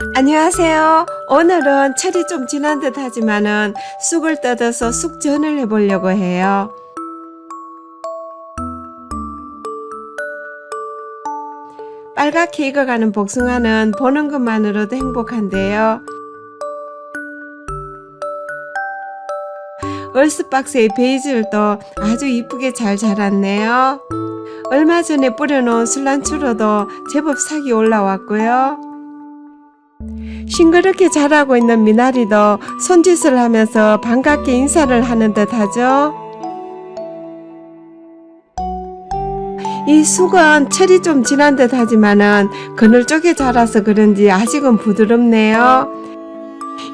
안녕하세요. 오늘은 철이 좀 지난 듯 하지만은 쑥을 뜯어서 쑥전을 해보려고 해요. 빨갛게 익어가는 복숭아는 보는 것만으로도 행복한데요. 얼스박스의 베이즐도 아주 이쁘게 잘 자랐네요. 얼마 전에 뿌려놓은 술란추로도 제법 색이 올라왔고요. 싱그럽게 자라고 있는 미나리도 손짓을 하면서 반갑게 인사를 하는 듯 하죠. 이 쑥은 철이 좀 지난 듯 하지만은 그늘 쪽에 자라서 그런지 아직은 부드럽네요.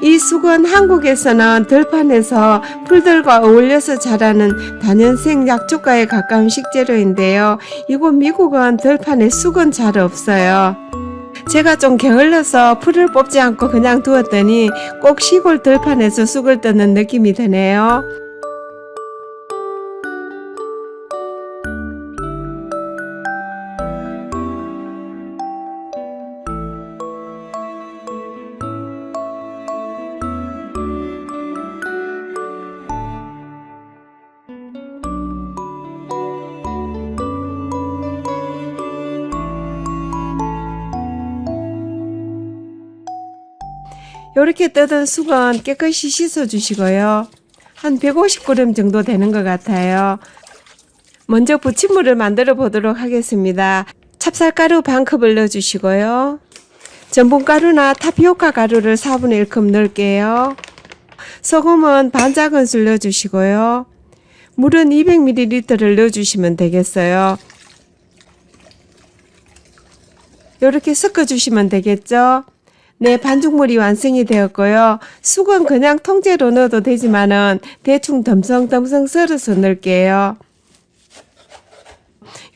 이 쑥은 한국에서는 들판에서 풀들과 어울려서 자라는 단연생 약초가에 가까운 식재료인데요. 이곳 미국은 들판에 쑥은 잘 없어요. 제가 좀 게을러서 풀을 뽑지 않고 그냥 두었더니 꼭 시골 들판에서 쑥을 뜨는 느낌이 드네요. 이렇게 뜯은 쑥은 깨끗이 씻어 주시고요. 한 150g 정도 되는 것 같아요. 먼저 부침물을 만들어 보도록 하겠습니다. 찹쌀가루 반 컵을 넣어주시고요. 전분가루나 타피오카 가루를 4분의 1컵 넣을게요. 소금은 반 작은술 넣어주시고요. 물은 200ml를 넣어주시면 되겠어요. 이렇게 섞어주시면 되겠죠? 네, 반죽물이 완성이 되었고요. 쑥은 그냥 통째로 넣어도 되지만은 대충 덤성덤성 썰어서 넣을게요.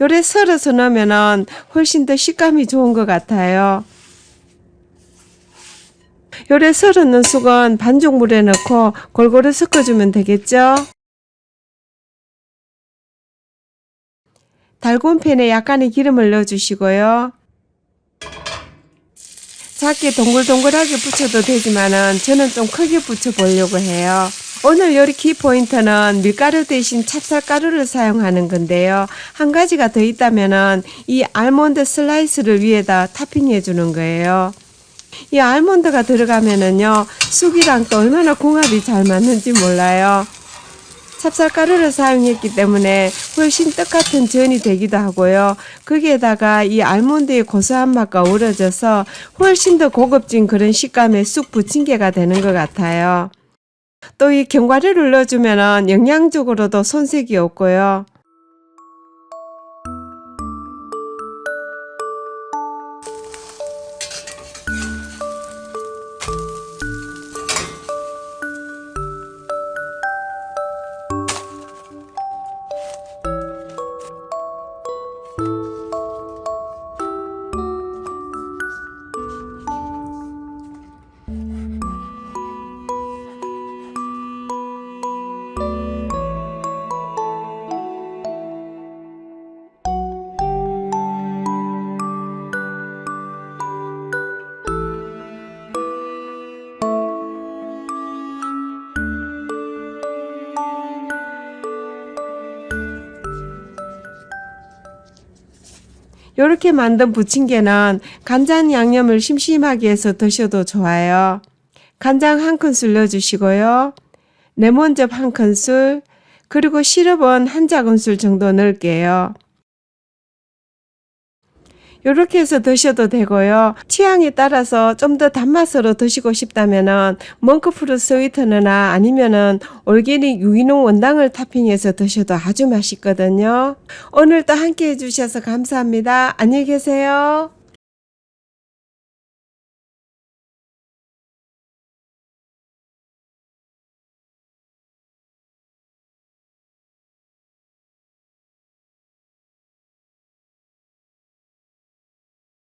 요래 썰어서 넣으면은 훨씬 더 식감이 좋은 것 같아요. 요래 썰어 넣은 쑥은 반죽물에 넣고 골고루 섞어주면 되겠죠? 달군 팬에 약간의 기름을 넣어주시고요. 작게 동글동글하게 붙여도 되지만은 저는 좀 크게 붙여 보려고 해요. 오늘 요리 키 포인트는 밀가루 대신 찹쌀가루를 사용하는 건데요. 한 가지가 더 있다면은 이 알몬드 슬라이스를 위에다 타핑해 주는 거예요. 이 알몬드가 들어가면은요, 쑥이랑 또 얼마나 궁합이 잘 맞는지 몰라요. 찹쌀가루를 사용했기 때문에 훨씬 떡같은 전이 되기도 하고요. 거기에다가 이 알몬드의 고소한 맛과 어우러져서 훨씬 더 고급진 그런 식감의 쑥 부침개가 되는 것 같아요. 또 이 견과류를 넣어주면 영양적으로도 손색이 없고요. 이렇게 만든 부침개는 간장 양념을 심심하게 해서 드셔도 좋아요. 간장 한 큰술 넣어주시고요. 레몬즙 한 큰술, 그리고 시럽은 한 작은술 정도 넣을게요. 이렇게 해서 드셔도 되고요. 취향에 따라서 좀 더 단맛으로 드시고 싶다면은 멍크프루 스위트너나 아니면은 올게닉 유기농 원당을 타핑해서 드셔도 아주 맛있거든요. 오늘도 함께 해주셔서 감사합니다. 안녕히 계세요.